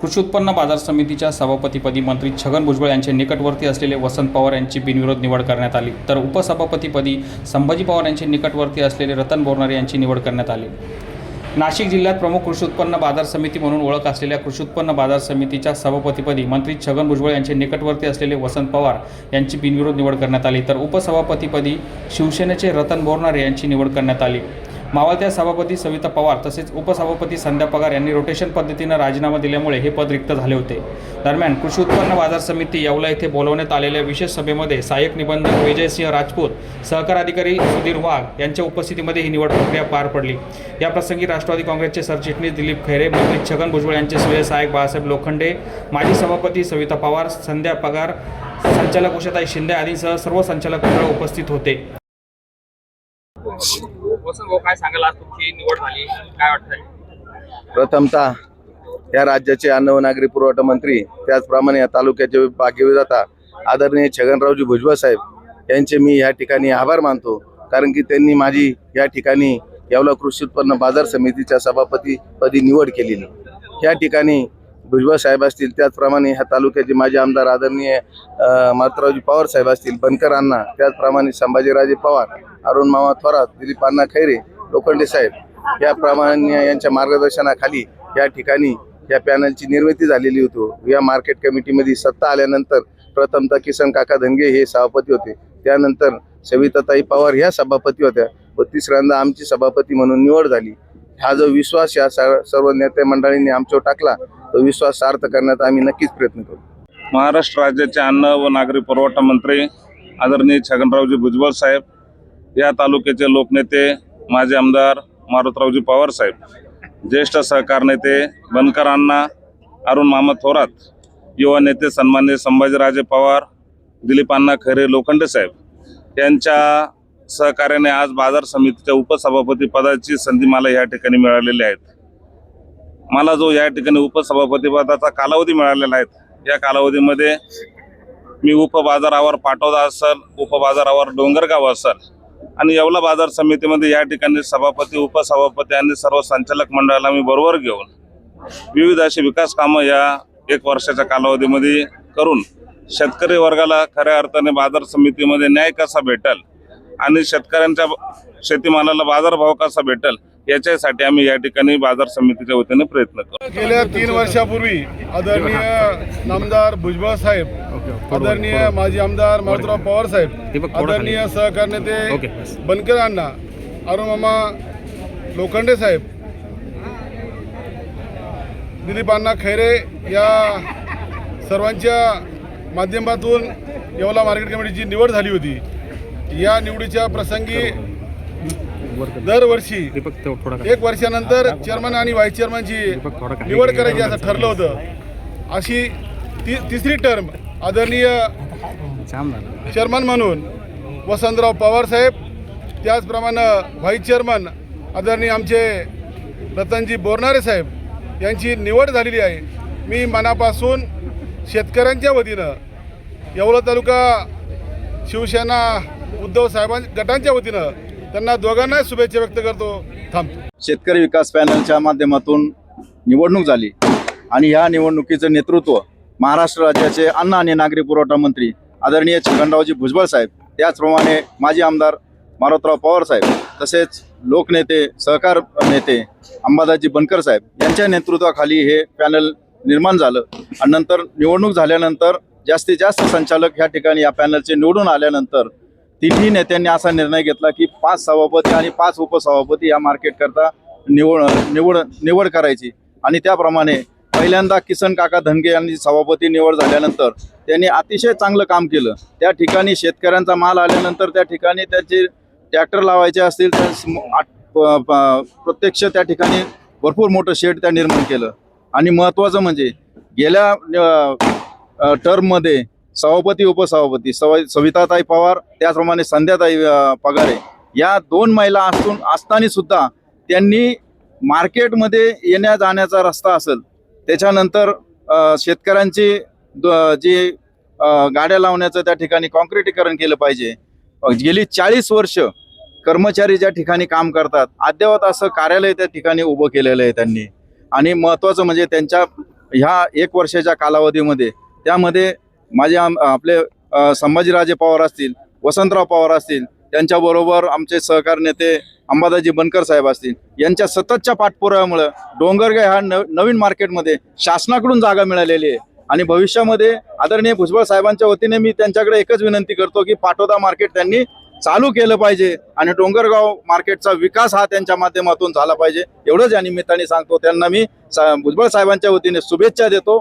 कृषी उत्पन्न बाजार समितीच्या सभापतीपदी मंत्री छगन भुजबळ यांचे निकटवर्ती असलेले वसंत पवार यांची बिनविरोध निवड करण्यात आली. तर उपसभापतीपदी संभाजी पवार यांचे निकटवर्ती असलेले रतन बोरणारे यांची निवड करण्यात आली. नाशिक जिल्ह्यात प्रमुख कृषी उत्पन्न बाजार समिती म्हणून ओळख असलेल्या कृषी उत्पन्न बाजार समितीच्या सभापतीपदी मंत्री छगन भुजबळ यांचे निकटवर्ती असलेले वसंत पवार यांची बिनविरोध निवड करण्यात आली. तर उपसभापतीपदी शिवसेनेचे रतन बोरणारे यांची निवड करण्यात आली. मावळत्या सभापती सविता पवार तसेच उपसभापती संध्या पगार यांनी रोटेशन पद्धतीनं राजीनामा दिल्यामुळे हे पद रिक्त झाले होते. दरम्यान कृषी उत्पन्न बाजार समिती येवला येथे बोलवण्यात आलेल्या विशेष सभेमध्ये सहाय्यक निबंधक विजयसिंह राजपूत सहकार अधिकारी सुधीर वाघ यांच्या उपस्थितीमध्ये ही निवड प्रक्रिया पार पडली. या प्रसंगी राष्ट्रवादी काँग्रेसचे सरचिटणीस दिलीप खैरे मंत्री छगन भुजबळ यांचे सूर्य सहाय्यक बाळासाहेब लोखंडे माजी सभापती सविता पवार संध्या पगार संचालक उषाताई शिंदे आदींसह सर्व संचालक मंडळ उपस्थित होते. वसंत भाऊ काय सांगाल? आज तुमची निवड झाली. काय वाटतंय? प्रथमतः या राज्याचे अन्न व नागरी पुरवठा मंत्री त्याचप्रमाणे या तालुक्याचे भाग्यविधाता आदरणीय छगनरावजी भुजबळ साहेब यांचे मी या ठिकाणी आभार मानतो. कारण की त्यांनी माझी या ठिकाणी येवला कृषी उत्पन्न बाजार समितीच्या सभापतीपदी निवड केलेली. या ठिकाणी भुजबळ साहेब असतील त्याचप्रमाणे ह्या तालुक्याचे माजी आमदार आदरणीय मातरावजी पवार साहेब असतील बनकर अण्णा त्याचप्रमाणे संभाजीराजे पवार अरुण मामा थोरात दिलीप अण्णा खैरे लोखंडे साहेब याप्रमाणे यांच्या मार्गदर्शनाखाली या ठिकाणी या पॅनलची निर्मिती झालेली होती. या मार्केट कमिटीमध्ये सत्ता आल्यानंतर प्रथमतः किसन काका धनगे हे सभापती होते. त्यानंतर सविताताई पवार ह्या सभापती होत्या व तिसऱ्यांदा आमची सभापती म्हणून निवड झाली. हा जो विश्वास या सर्व नेते मंडळींनी आमच्यावर टाकला तो विश्वास सार्थ करण्यात आम्ही नक्कीच प्रयत्न करू. महाराष्ट्र राज्याचे अन्न व नागरी पुरवठा मंत्री आदरणीय छगनरावजी भुजबळ साहेब या तालुक्याचे लोकनेते माजी आमदार मारुतरावजी पवार साहेब ज्येष्ठ सहकार नेते बनकर अण्णा अरुण मामा थोरात युवा नेते सन्मान्य संभाजीराजे पवार दिलीप अण्णा खैरे लोखंडे साहेब यांच्या सहकार्याने आज बाजार समितीच्या उपसभापती पदाची संधी मला या ठिकाणी मिळालेली आहेत मला जो या ठिकाणी उपसभापतीपदाचा कालावधी मिळालेला आहे या कालावधीमध्ये मी उपबाजारावर पाटोदा असल उपबाजारावर डोंगरगाव असल आणि येवला बाजार समितीमध्ये या ठिकाणी सभापती उपसभापती आणि सर्व संचालक मंडळाला मी बरोबर घेऊन विविध अशी विकास कामं या एक वर्षाच्या कालावधीमध्ये करून शेतकरी वर्गाला खऱ्या अर्थाने बाजार समितीमध्ये न्याय कसा भेटल आणि शेतकऱ्यांच्या शेतीमालाला बाजारभाव कसा भेटल याच्यासाठी आम्ही या ठिकाणी बाजार समितीच्या वतीने प्रयत्न करू गेल्या तीन वर्षापूर्वी आदरणीय नामदार भुजबळ साहेब आदरणीय माजी आमदार मारुतराव पवार साहेब आदरणीय सहकार नेते बनकर अण्णा अरुण मामा लोखंडे साहेब दिलीप अण्णा खैरे या सर्वांच्या माध्यमातून येवला मार्केट कमिटीची निवड झाली होती. या निवडीच्या प्रसंगी दरवर्षी. एक वर्षानंतर चेअरमन आणि व्हाईस चेअरमनची निवड करायची असं ठरलं होतं. अशी ती तिसरी टर्म आदरणीय चेअरमन म्हणून वसंतराव पवार साहेब त्याचप्रमाणे व्हाईस चेअरमन आदरणीय आमचे रतनजी बोरनारे साहेब यांची निवड झालेली आहे. मी मनापासून शेतकऱ्यांच्या वतीनं येवला तालुका शिवसेना उद्धव साहेबां गटांच्या वतीनं त्यांना दोघांना शुभेच्छा व्यक्त करतो. थांबतो शेतकरी विकास पॅनलच्या माध्यमातून निवडणूक झाली आणि ह्या निवडणुकीचं नेतृत्व महाराष्ट्र राज्याचे अन्न आणि नागरी पुरवठा मंत्री आदरणीय छगनरावजी भुजबळ साहेब त्याचप्रमाणे माजी आमदार मारोतराव पवार साहेब तसेच लोकनेते सहकार नेते अंबादाजी बनकर साहेब यांच्या नेतृत्वाखाली हे पॅनल निर्माण झालं आणि नंतर निवडणूक झाल्यानंतर जास्तीत जास्त संचालक ह्या ठिकाणी या पॅनलचे निवडून आल्यानंतर तिन्ही नेत्यांनी असा निर्णय घेतला की पाच सभापती आणि पाच उपसभापती या मार्केट करता निवड निवड निवड करायची. आणि त्याप्रमाणे पहिल्यांदा किसन काका धनगे यांनी सभापती निवड झाल्यानंतर त्यांनी अतिशय चांगलं काम केलं. त्या ठिकाणी शेतकऱ्यांचा माल आल्यानंतर त्या ठिकाणी त्याचे ट्रॅक्टर लावायचे असतील तर प्रत्यक्ष त्या ठिकाणी भरपूर मोठं शेड त्या निर्माण केलं. आणि महत्त्वाचं म्हणजे गेल्या टर्ममध्ये सभापती उपसभापती सव सविताताई पवार त्याचप्रमाणे संध्याताई पगारे या दोन महिला असून असताना सुद्धा त्यांनी मार्केटमध्ये येण्या जाण्याचा रस्ता असेल त्याच्यानंतर शेतकऱ्यांची द- जी गाड्या लावण्याचं त्या ठिकाणी कॉन्क्रिटीकरण केलं पाहिजे. गेली चाळीस वर्ष कर्मचारी ज्या ठिकाणी काम करतात अद्यावत असं कार्यालय त्या ठिकाणी उभं केलेलं आहे त्यांनी. आणि महत्त्वाचं म्हणजे त्यांच्या ह्या एक वर्षाच्या कालावधीमध्ये त्यामध्ये माझे आपले संभाजीराजे पवार असतील वसंतराव पवार असतील त्यांच्याबरोबर आमचे सहकार नेते अंबादाजी बनकर साहेब असतील यांच्या सततच्या पाठपुराव्यामुळं डोंगरगाव ह्या न नवीन मार्केटमध्ये शासनाकडून जागा मिळालेली आहे. आणि भविष्यामध्ये आदरणीय भुजबळ साहेबांच्या वतीने मी त्यांच्याकडे एकच विनंती करतो की पाटोदा मार्केट त्यांनी चालू केलं पाहिजे आणि डोंगरगाव मार्केटचा विकास हा त्यांच्या माध्यमातून झाला पाहिजे. एवढंच या निमित्ताने सांगतो. त्यांना मी सा- भुजबळ साहेबांच्या वतीने शुभेच्छा देतो.